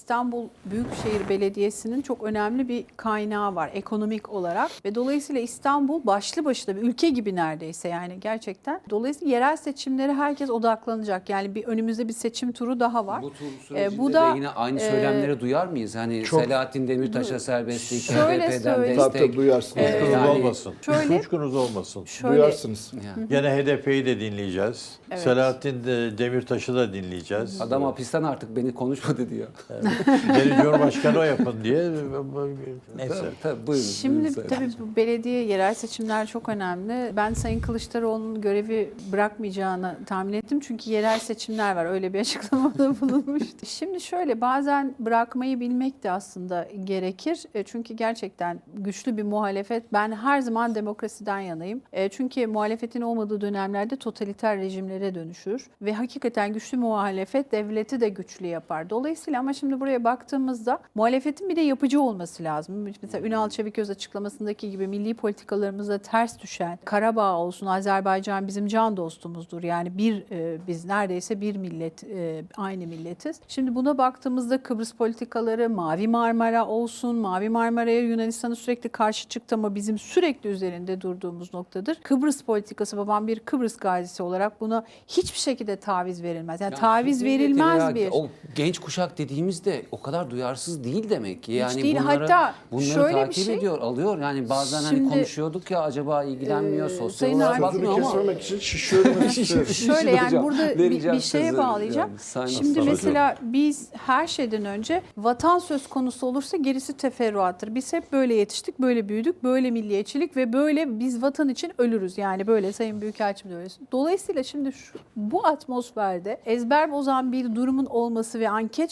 İstanbul Büyükşehir Belediyesi'nin çok önemli bir kaynağı var ekonomik olarak ve dolayısıyla İstanbul başlı başına bir ülke gibi neredeyse yani gerçekten. Dolayısıyla yerel seçimlere herkes odaklanacak. Yani bir önümüzde bir seçim turu daha var. Bu tur sürecinde bu da, de yine aynı e, söylemleri duyar mıyız? Hani çok- Selahattin Demirtaş'a serbestlik, HDP'den söyleyeyim. Tabii destek. tabii duyarsınız. Ee, yani- olmasın. Şöyle- Kuşkunuz olmasın. Şöyle Duyarsınız. Yani Gene HDP'yi de dinleyeceğiz. Evet. Selahattin de Demirtaş'ı da dinleyeceğiz. Adam hapisten artık beni konuşmadı diyor. Beni Cumhurbaşkanı o yapın diye. Neyse. Tabii, tabii, buyurun. Şimdi buyurun. tabii bu belediye yerel seçimler çok önemli. Ben Sayın Kılıçdaroğlu'nun görevi bırakmayacağını tahmin ettim. Çünkü yerel seçimler var. Öyle bir açıklamada bulunmuştu. Şimdi şöyle bazen bırakmayı bilmek de aslında gerekir. E, Çünkü gerçekten güçlü bir muhalefet. Ben her zaman demokrasiden yanayım. E, Çünkü muhalefetin olmadığı dönemlerde totaliter rejimlere dönüşür. Ve hakikaten güçlü muhalefet devleti de güçlü yapar. Dolayısıyla ama şimdi buraya baktığımızda muhalefetin bir de yapıcı olması lazım. Mesela Ünal Çeviköz açıklamasındaki gibi milli politikalarımıza ters düşen Karabağ olsun Azerbaycan bizim can dostumuzdur. Yani bir e, biz neredeyse bir millet e, aynı milletiz. Şimdi buna baktığımızda Kıbrıs politikaları Mavi Marmara olsun Mavi Marmara'ya Yunanistan'ı sürekli karşı çıktı ama bizim sürekli üzerinde durduğumuz noktadır. Kıbrıs politikası babam bir Kıbrıs gazisi olarak buna hiçbir şekilde taviz verilmez. Yani, Yani taviz verilmez bir. O genç kuşak dediğimiz de o kadar duyarsız değil demek ki. Yani değil. bunları, Hatta bunları şöyle bir takip şey- ediyor, alıyor. Yani bazen Şimdi, hani konuşuyorduk ya acaba ilgilenmiyor, e, sosyal olarak bakmıyor Sözünü ama kesmemek için şişiyorum. Şöyle yani hocam, burada bir, bir şeye bağlayacağım. yani. Şimdi mesela biz her şeyden önce vatan söz konusu olursa gerisi teferruattır. Biz hep böyle yetiştik, böyle büyüdük, böyle milliyetçilik ve böyle biz vatan için ölürüz. Yani böyle Sayın Büyükelçim de öyle. Dolayısıyla şimdi şu, bu atmosferde ezber bozan bir durumun olması ve anket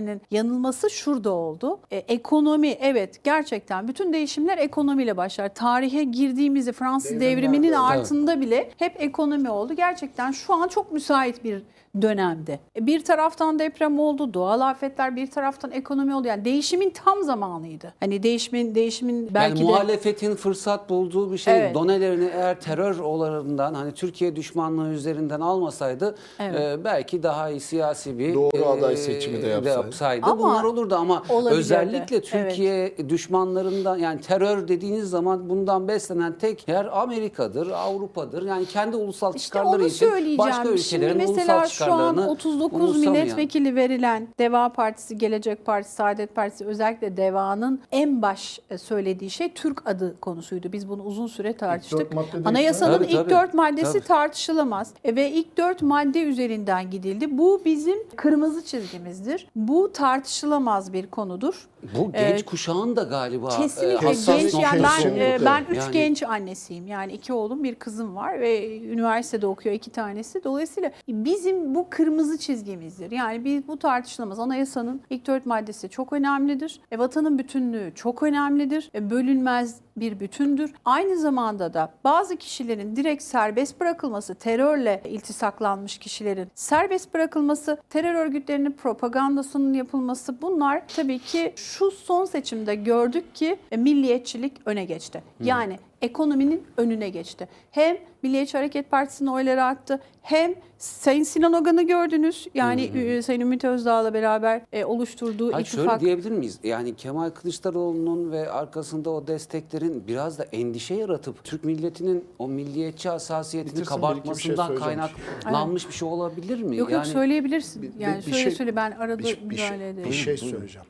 şirketlerinin yanılması şurada oldu. E, ekonomi evet gerçekten bütün değişimler ekonomiyle başlar. Tarihe girdiğimizde Fransız Devrimler devriminin böyle. altında bile hep ekonomi oldu. Gerçekten şu an çok müsait bir dönemde. E, Bir taraftan deprem oldu, doğal afetler, bir taraftan ekonomi oldu. Yani değişimin tam zamanıydı. Hani değişimin değişimin belki yani de muhalefetin fırsat bulduğu bir şey Evet. donelerini eğer terör olarından hani Türkiye düşmanlığı üzerinden almasaydı Evet. e, belki daha iyi siyasi bir Doğru e, aday seçimi de yapsaydı. Yapsaydı Ama bunlar olurdu ama olabilirdi. özellikle Evet. Türkiye düşmanlarından yani terör dediğiniz zaman bundan beslenen tek yer Amerika'dır, Avrupa'dır. Yani kendi ulusal İşte çıkarları onu için başka Şimdi ülkelerin mesela ulusal şu an çıkarlarını 39 umursamayan. milletvekili verilen Deva Partisi, Gelecek Partisi, Saadet Partisi özellikle Deva'nın en baş e, söylediği şey Türk adı konusuydu. Biz bunu uzun süre tartıştık. Anayasanın Tabii, ilk tabii. dört maddesi Tabii. tartışılamaz. E, ve ilk dört madde üzerinden gidildi. Bu bizim kırmızı çizgimizdir. Bu tartışılamaz bir konudur. Bu genç Ee, kuşağın da galiba e, Kesinlikle hassas genç yani ben noktası Kesinlikle. e, ben üç Yani- genç annesiyim. Yani iki oğlum bir kızım var ve üniversitede okuyor iki tanesi. Dolayısıyla bizim bu kırmızı çizgimizdir. Yani biz bu tartışılamaz. Anayasanın ilk dört maddesi çok önemlidir. E, vatanın bütünlüğü çok önemlidir. E, bölünmez bir bütündür. Aynı zamanda da bazı kişilerin direkt serbest bırakılması, terörle iltisaklanmış kişilerin serbest bırakılması, terör örgütlerinin propagandasının yapılması bunlar tabii ki şu son seçimde gördük ki e, milliyetçilik öne geçti. Yani ekonominin önüne geçti. Hem Milliyetçi Hareket Partisi'nin oyları arttı hem Sayın Sinan Ogan'ı gördünüz. Yani e, Sayın Ümit Özdağ'la beraber e, oluşturduğu Hayır, şöyle ittifak. diyebilir miyiz? Yani Kemal Kılıçdaroğlu'nun ve arkasında o desteklerin biraz da endişe yaratıp Türk milletinin o milliyetçi hassasiyetini Bitirsin, bir iki bir şey kabartmasından kaynaklanmış bir şey olabilir mi? Yok yok yani, söyleyebilirsin. Bir- Yani bir söyle şey- söyle ben arada bir, bir, müdahale şey, ederim. bir şey Buyurun. söyleyeceğim.